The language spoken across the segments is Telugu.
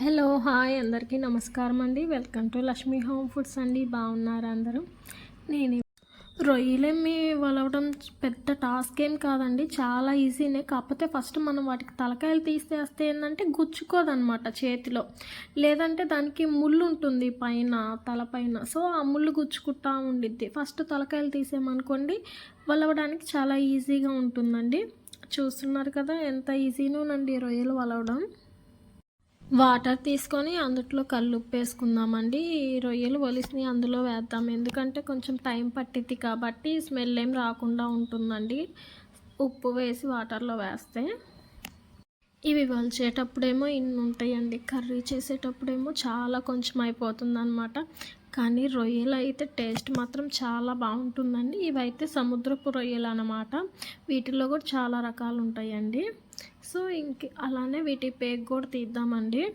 హలో హాయ్ అందరికీ నమస్కారం అండి. Welcome to Lakshmi home foods అండి. బాగున్నారు అందరూ? నేను రొయ్యలేమి వలవడం పెద్ద టాస్క్ ఏం కాదండి. చాలా ఈజీనే కాకపోతే ఫస్ట్ మనం వాటికి తలకాయలు తీసేస్తే ఏంటంటే గుచ్చుకోదనమాట చేతిలో. లేదంటే దానికి ముళ్ళు ఉంటుంది పైన తలపైన సో ఆ ముళ్ళు గుచ్చుకుంటా ఉండిద్ది. ఫస్ట్ తలకాయలు తీసేమనుకోండి వలవడానికి చాలా ఈజీగా ఉంటుందండి. చూస్తున్నారు కదా ఎంత ఈజీనోనండి రొయ్యలు వలవడం. వాటర్ తీసుకొని అందులో కల్లుప్పు వేసుకుందామండి ఈ రొయ్యలు ఒలిసిని అందులో వేద్దాం. ఎందుకంటే కొంచెం టైం పట్టిద్ది కాబట్టి స్మెల్ ఏం రాకుండా ఉంటుందండి. ఉప్పు వేసి వాటర్లో వేస్తే. ఇవి వలిచేటప్పుడేమో ఇన్ని ఉంటాయండి. కర్రీ చేసేటప్పుడేమో చాలా కొంచెం అయిపోతుంది అనమాట కానీ రొయ్యలు అయితే టేస్ట్ మాత్రం చాలా బాగుంటుందండి. ఇవైతే సముద్రపు రొయ్యలు అనమాట వీటిలో కూడా చాలా రకాలు ఉంటాయండి. సో ఇంక అలానే వీటి పేక్ కూడా తీద్దామండి.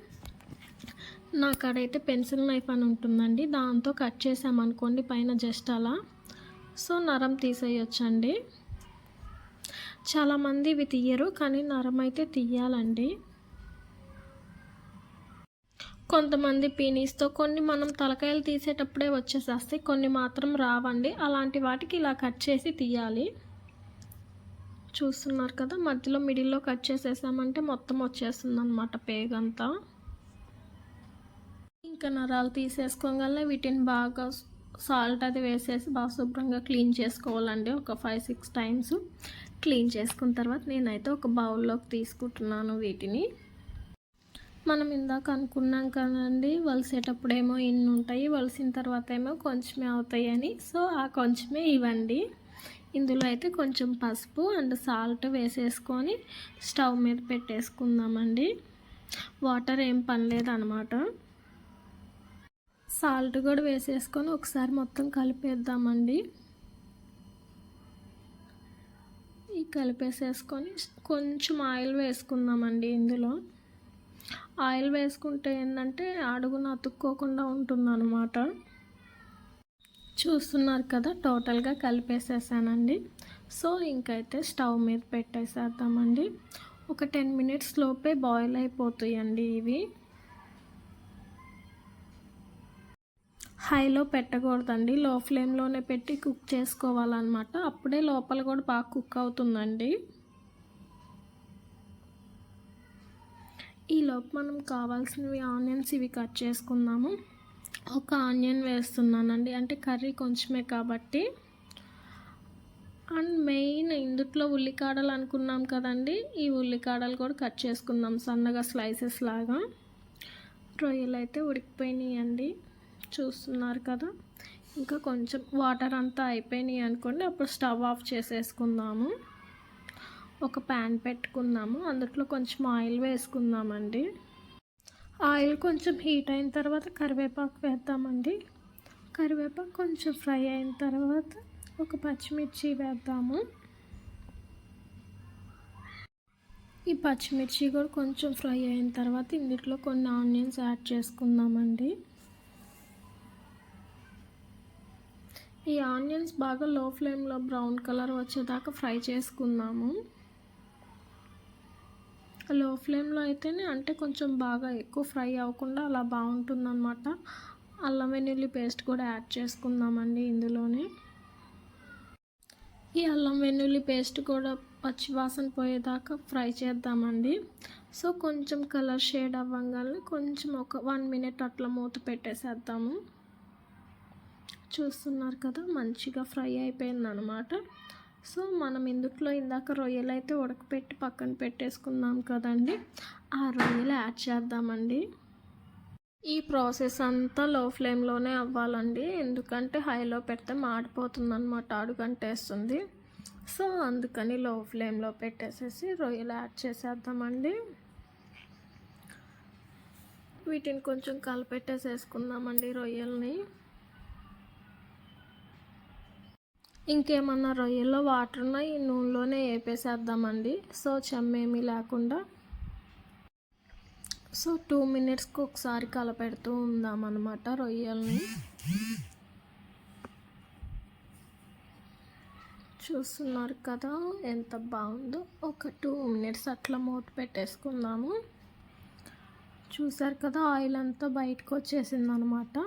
నా కాడైతే పెన్సిల్ నైఫ్ అని ఉంటుందండి. దాంతో కట్ చేసామనుకోండి పైన జస్ట్ అలా. సో నరం తీసేయొచ్చండి. చాలామంది ఇవి తీయరు కానీ నరం అయితే తీయాలండి. కొంతమంది పీనీస్తో కొన్ని మనం తలకాయలు తీసేటప్పుడే వచ్చేసేస్తాయి కొన్ని మాత్రం రావండి. అలాంటి వాటికి ఇలా కట్ చేసి తీయాలి. చూస్తున్నారు కదా మధ్యలో మిడిల్లో కట్ చేసేసామంటే మొత్తం వచ్చేస్తుంది అనమాట పేగంతా. ఇంకా నరాలు తీసేసుకోగానే వీటిని బాగా సాల్ట్ అది వేసేసి బాగా శుభ్రంగా క్లీన్ చేసుకోవాలండి ఒక ఫైవ్ సిక్స్ టైమ్స్ క్లీన్ చేసుకున్న తర్వాత నేనైతే ఒక బౌల్లోకి తీసుకుంటున్నాను వీటిని. మనం ఇందాక అనుకున్నాం కదండి వలిసేటప్పుడు ఏమో ఇన్ని ఉంటాయి వలిసిన తర్వాత ఏమో కొంచెమే అవుతాయి అని సో ఆ కొంచెమే ఇవ్వండి. ఇందులో అయితే కొంచెం పసుపు అండ్ సాల్ట్ వేసేసుకొని స్టవ్ మీద పెట్టేసుకుందామండి. వాటర్ ఏం పనిలేదు అనమాట సాల్ట్ కూడా వేసేసుకొని ఒకసారి మొత్తం కలిపేద్దామండి. ఈ కలిపేసేసుకొని కొంచెం ఆయిల్ వేసుకుందామండి ఇందులో. ఆయిల్ వేసుకుంటే ఏంటంటే అడుగున అతుక్కోకుండా ఉంటుందన్నమాట. చూస్తున్నారు కదా టోటల్గా కలిపేసేసానండి. సో ఇంకైతే స్టవ్ మీద పెట్టేసేద్దామండి. ఒక టెన్ మినిట్స్ లోపే బాయిల్ అయిపోతాయండి ఇవి. హైలో పెట్టకూడదండి. లో ఫ్లేమ్లోనే పెట్టి కుక్ చేసుకోవాలన్నమాట. అప్పుడే లోపల కూడా బాగా కుక్ అవుతుందండి. ఈలోపు మనం కావాల్సినవి ఆనియన్స్ ఇవి కట్ చేసుకుందాము. ఒక ఆనియన్ వేస్తున్నానండి. అంటే కర్రీ కొంచెమే కాబట్టి. అండ్ మెయిన్ ఇందుట్లో ఉల్లికాడలు అనుకున్నాం కదండి. ఈ ఉల్లికాడలు కూడా కట్ చేసుకుందాం సన్నగా స్లైసెస్ లాగా. రొయ్యలు అయితే ఉడికిపోయినాయండి. చూస్తున్నారు కదా. ఇంకా కొంచెం వాటర్ అంతా అయిపోయినాయి అనుకోండి. అప్పుడు స్టవ్ ఆఫ్ చేసేసుకుందాము. ఒక ప్యాన్ పెట్టుకుందాము. అందులో కొంచెం ఆయిల్ వేసుకుందామండి. ఆయిల్ కొంచెం హీట్ అయిన తర్వాత కరివేపాకు వేద్దామండి. కరివేపాకు కొంచెం ఫ్రై అయిన తర్వాత ఒక పచ్చిమిర్చి వేద్దాము. ఈ పచ్చిమిర్చి కూడా కొంచెం ఫ్రై అయిన తర్వాత ఇందులో కొన్ని ఆనియన్స్ యాడ్ చేసుకుందామండి. ఈ ఆనియన్స్ బాగా లో ఫ్లేమ్లో బ్రౌన్ కలర్ వచ్చేదాకా ఫ్రై చేసుకుందాము. లో ఫ్లేమ్లో అయితేనే అంటే కొంచెం బాగా ఎక్కువ ఫ్రై అవ్వకుండా అలా బాగుంటుందన్నమాట. అల్లం వెల్లుల్లి పేస్ట్ కూడా యాడ్ చేసుకుందామండి ఇందులోనే. ఈ అల్లం వెల్లుల్లి పేస్ట్ కూడా పచ్చివాసన పోయేదాకా ఫ్రై చేద్దామండి. సో కొంచెం కలర్ షేడ్ అవ్వగానే కొంచెం ఒక వన్ మినిట్ అట్లా మూత పెట్టేసేద్దాము. చూస్తున్నారు కదా మంచిగా ఫ్రై అయిపోయింది అనమాట సో మనం ఇందుట్లో ఇందాక రొయ్యలు అయితే ఉడకపెట్టి పక్కన పెట్టేసుకున్నాం కదండి. ఆ రొయ్యలు యాడ్ చేద్దామండి. ఈ ప్రాసెస్ అంతా లో ఫ్లేమ్లోనే అవ్వాలండి. ఎందుకంటే హైలో పెడితే మాడిపోతుంది అనమాట అడుగంటేస్తుంది. సో అందుకని లో ఫ్లేమ్లో పెట్టేసేసి రొయ్యలు యాడ్ చేసేద్దామండి. వీటిని కొంచెం కలిపెట్టేసేసుకుందామండి రొయ్యల్ని. ఇంకేమన్నా రొయ్యల్లో వాటర్ ఉన్నా ఈ నూనెలోనే వేపేసేద్దామండి. సో చెమ్మేమీ లేకుండా. సో టూ మినిట్స్కి ఒకసారి కలపెడుతూ ఉందామన్నమాట రొయ్యల్ని. చూస్తున్నారు కదా ఎంత బాగుందో. ఒక టూ మినిట్స్ అట్లా మూత పెట్టేసుకుందాము. చూసారు కదా ఆయిల్ అంతా బయటకు వచ్చేసింది అనమాట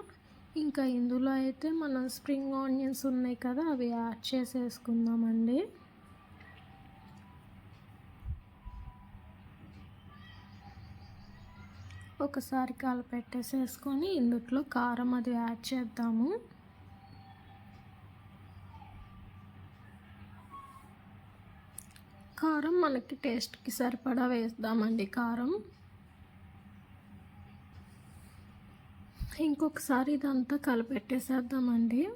ఇంకా ఇందులో అయితే మనం స్ప్రింగ్ ఆనియన్స్ ఉన్నాయి కదా అవి యాడ్ చేసేసుకుందామండి. ఒకసారి కలిపెట్టేసేసుకొని ఇందుట్లో కారం అది యాడ్ చేద్దాము. కారం మనకి టేస్ట్కి సరిపడా వేద్దామండి కారం. ఇంకొకసారి ఇదంతా కలిపెట్టేసేద్దామండి.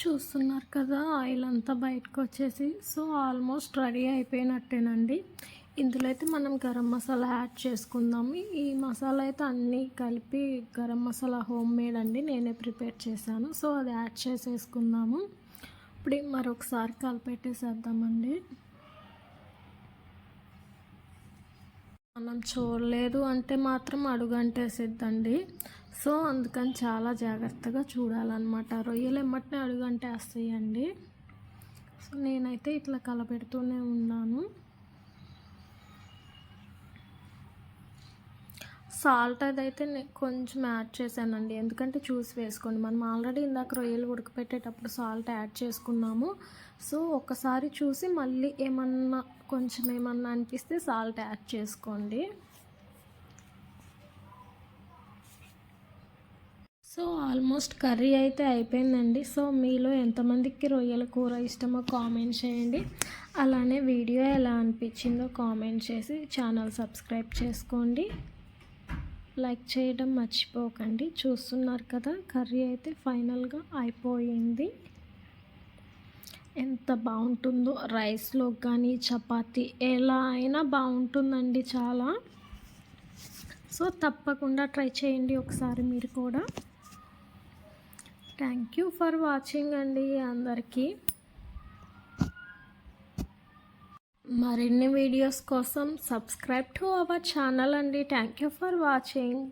చూస్తున్నారు కదా ఆయిల్ అంతా బయటకు వచ్చేసి సో ఆల్మోస్ట్ రెడీ అయిపోయినట్టేనండి. ఇందులో అయితే మనం గరం మసాలా యాడ్ చేసుకుందాము ఈ మసాలా అయితే అన్నీ కలిపి గరం మసాలా హోమ్ మేడ్ అండి నేనే ప్రిపేర్ చేశాను. సో అది యాడ్ చేసేసుకుందాము. ఇప్పుడు మరొకసారి కలిపెట్టేసేద్దామండి. మనం చూడలేదు అంటే మాత్రం అడుగంటేసిద్దండి. సో అందుకని చాలా జాగ్రత్తగా చూడాలన్నమాట. రొయ్యలు ఎమ్మటినే అడుగంటేస్తాయండి. సో నేనైతే ఇట్లా కలపెడుతూనే ఉన్నాను. సాల్ట్ అదైతే నేను కొంచెం యాడ్ చేశానండి. ఎందుకంటే చూసి వేసుకోండి. మనం ఆల్రెడీ ఇందాక రొయ్యలు ఉడకపెట్టేటప్పుడు సాల్ట్ యాడ్ చేసుకున్నాము. సో ఒకసారి చూసి మళ్ళీ ఏమన్నా కొంచెం ఏమన్నా అనిపిస్తే సాల్ట్ యాడ్ చేసుకోండి. సో ఆల్మోస్ట్ కర్రీ అయితే అయిపోయిందండి. సో మీలో ఎంతమందికి రొయ్యల కూర ఇష్టమో కామెంట్ చేయండి. అలానే వీడియో ఎలా అనిపించిందో కామెంట్ చేసి ఛానల్ సబ్స్క్రైబ్ చేసుకోండి. లైక్ చేయడం మర్చిపోకండి. చూస్తున్నారు కదా కర్రీ అయితే ఫైనల్గా అయిపోయింది. ఎంత బాగుంటుందో రైస్లో కానీ చపాతి ఎలా అయినా బాగుంటుందండి చాలా. సో తప్పకుండా ట్రై చేయండి ఒకసారి మీరు కూడా. థ్యాంక్ యూ ఫర్ వాచింగ్ అండి అందరికీ. మరిన్ని వీడియోస్ కోసం సబ్స్క్రైబ్ టు అవర్ ఛానల్ అండి. Thank you for watching